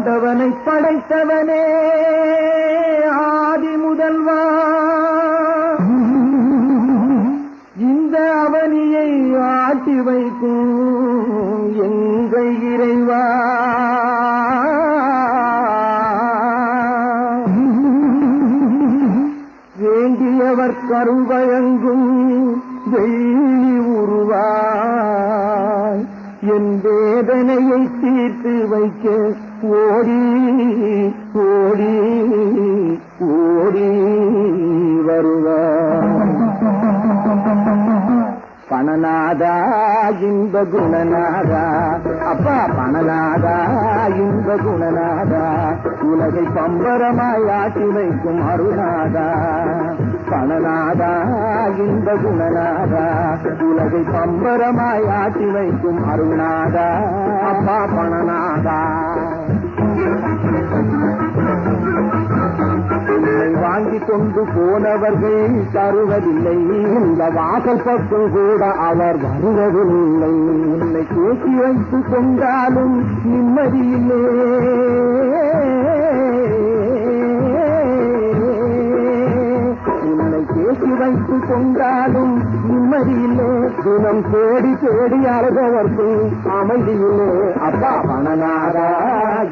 ஆண்டவனை படைத்தவனே ஆதி முதல்வா. இந்த அவனியை ஆட்டி வைக்கும் எங்கள் இறைவா. வேண்டியவர் கருவழங்கும் வெள்ளி உருவாய். என் வேதனையை தீர்த்து வைக்க ஓடி ஓடி ஓடி வருவாய் பணநாதா இன்ப குணநாதா அப்பா பணநாதா இன்ப குணநாதா உலகை பம்பரமாய் ஆட்டி வைக்கும் அருணாதா பணநாதா இன்ப குணநாதா உலகை பம்பரமாய் ஆட்டி வைக்கும் அருணாதா அப்பா பணநாதா. வாங்கி கொண்டு போனவர்கள் தருவதில்லை. இந்த வாசல் பக்கம் கூட அவர் வருவதில்லை. உன்னை தூக்கி வைத்து கொண்டாலும் நிம்மதியில்லை. உன்னை கொண்டாலும் நிம்மதியிலே தினம் தேடி தேடி அழுதவர்க்கு அமைதியிலே. அப்பா மணநாதா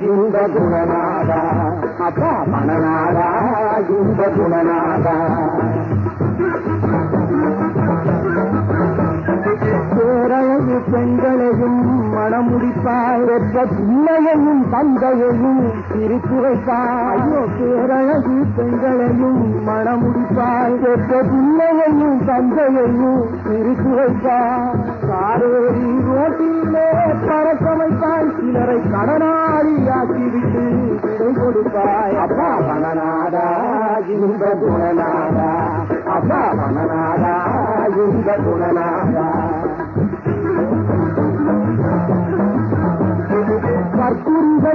இந்த குணநாதா. அப்பா மணநாதா இந்த குணநாதா. பேரழகு பெண்களையும் மணமுடிப்பாய் பெற்ற பிள்ளையையும் தந்தையையும் பிரித்து பேரழகு பெண்களையும் மணமுடிப்பாய் பெற்ற பிள்ளையையும் தந்தையையும் பிரித்து வைப்பாய் ரோட்டிலே பறக்க சிலரை கடனாளி ஆக்கிவிட்டு விடை கொடுப்பாய். அப்பா பணநாதா இந்த குணநாதா. அப்பா பணநாதா இந்த குணநாதா.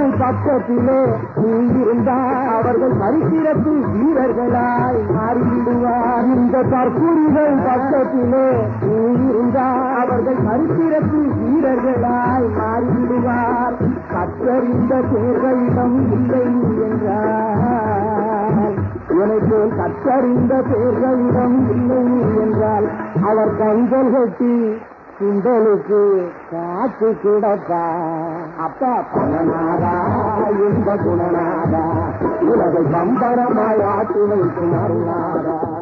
அவர்கள் பக்கத்திலே நீ இருந்தால் அவர்கள் சரித்திரத்தில் வீரர்களாய் மாறிவிடுவார். இந்த கற்பூரிகள் பக்கத்திலே நீ இருந்தால் அவர்கள் சரித்திரத்தில் வீரர்களாய் மாறிவிடுவார். கற்றறிந்த பேர்களிடம் இல்லை என்றார். எனக்கு கற்றறிந்த பேர்களிடம் இல்லை என்றால் அவர் கண்கள் கட்டி சுண்டலுக்கு காத்து கிடப்பா. அப்பா பணநாதா இந்த குணநாதா. உலகை சம்பரமாய் ஆட்டு வைக்கும் அருணாதா